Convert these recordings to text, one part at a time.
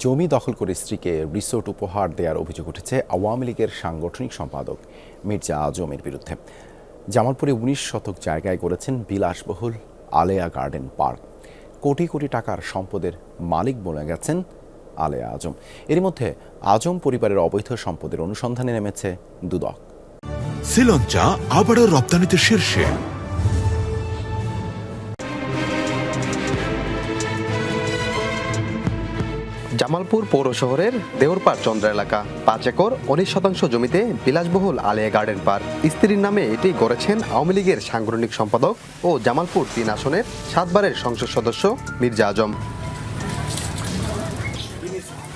জমি দখল করে স্ত্রীকে রিসোর্ট উপহার দেওয়ার অভিযোগ উঠেছে আওয়ামী লীগের সাংগঠনিক সম্পাদক মির্জা আজমের বিরুদ্ধে। জামালপুরে উনিশ শতক জায়গায় করেছেন বিলাসবহুল আলেয়া গার্ডেন পার্ক। কোটি কোটি টাকার সম্পদের মালিক বলে গেছেন আলেয়া আজম। এর মধ্যে আজম পরিবারের অবৈধ সম্পদের অনুসন্ধানে নেমেছে দুদক। শ্রীলঞ্চা আবারও রপ্তানিতে শীর্ষে। জামালপুর পৌর শহরের দেওরপাড় চন্দ্র এলাকা। পাঁচ একর, উনিশ শতাংশ জমিতে বিলাসবহুল আলিয়া গার্ডেন পার্ক। স্ত্রীর নামে এটি গড়েছেন আওয়ামী লীগের সাংগঠনিক সম্পাদক ও জামালপুর তিন আসনের সাতবারের সংসদ সদস্য মির্জা আজম।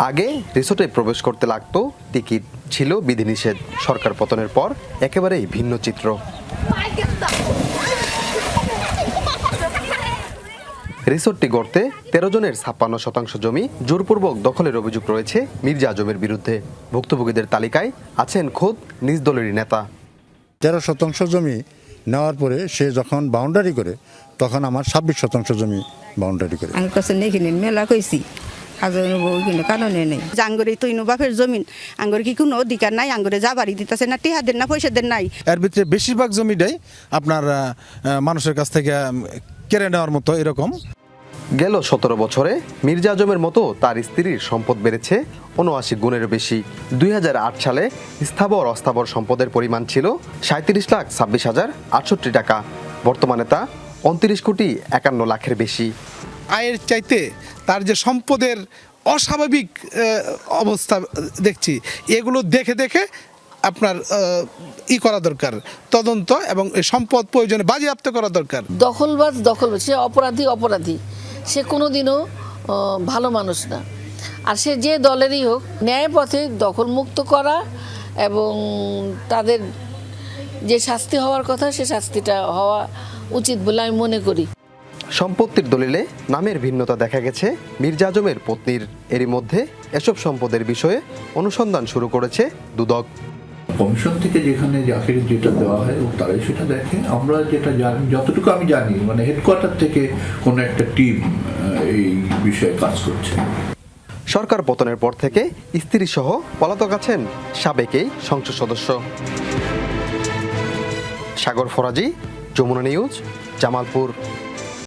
আগে রিসোর্টে প্রবেশ করতে লাগতো, টিকিট ছিল বিধিনিষেধ। সরকার পতনের পর একেবারেই ভিন্ন চিত্র। রিসোর্টটি গড়তে তেরো জনের ছাপ্পান্ন শতাংশ জমি জোরপূর্বক দখলের অভিযোগ রয়েছে মির্জা আজমের বিরুদ্ধে। ভুক্তভোগীদের তালিকায় আছেন খোদ নিজ দলেরই নেতা। তেরো শতাংশ জমি নেওয়ার পরে সে যখন বাউন্ডারি করে তখন আমার ছাব্বিশ শতাংশ জমি বাউন্ডারি করে। আমি কাছে নেই কিনে মেলা কইছি। কারণে নেই। আঙ্গরে জমিন আঙ্গরে কি কোনো অধিকার নাই? আঙ্গরে যা বাড়ি দিতেছে না টিহা দেন না পয়সা দেন নাই? এর ভিতরে বেশিরভাগ জমিটাই আপনার মানুষের কাছ থেকে কেড়ে নেওয়ার মতো এরকম। গেল সতেরো বছরে মির্জা আজমের মতো তার স্ত্রীর সম্পদ বেড়েছে উনআশি গুণের বেশি। দুই হাজার আট সালে স্থাবর অস্থাবর সম্পদের পরিমাণ ছিল সাঁত্রিশ লাখ ছাব্বিশ হাজার আটষট্টি টাকা। বর্তমানে তা উনত্রিশ কোটি একান্ন লাখের বেশি। আয়ের চাইতে তার যে সম্পদের অস্বাভাবিক অবস্থা দেখছি এগুলো দেখে দেখে আপনার ই করা দরকার তদন্ত এবং সম্পদ প্রয়োজনে বাজেয়াপ্ত করা দরকার। দখলবাজ দখলবাজ সে অপরাধী অপরাধী। সে কোনোদিনও আহ, ভালো মানুষ না। আর সে যে দলেরই হোক ন্যায় পথে দখলমুক্ত করা এবং তাদের যে শাস্তি হওয়ার কথা সে শাস্তিটা হওয়া উচিত বলে আমি মনে করি। সম্পত্তির দলিলে নামের ভিন্নতা দেখা গেছে। মির্জা আজমের পত্নীর এরই মধ্যে এসব সম্পদের বিষয়ে অনুসন্ধান শুরু করেছে দুদক। কমিশন থেকে যেখানে যাকে যেটা দেওয়া হয় এবং তারাই সেটা দেখে, আমরা যেটা জানি, যতটুকু আমি জানি মানে হেডকোয়ার্টার থেকে কোনো একটা টিম এই বিষয়ে কাজ করছে। সরকার পতনের পর থেকে স্ত্রী সহ পলাতক আছেন সাবেকেই সংসদ সদস্য। সাগর ফরাজি, যমুনা নিউজ, জামালপুর।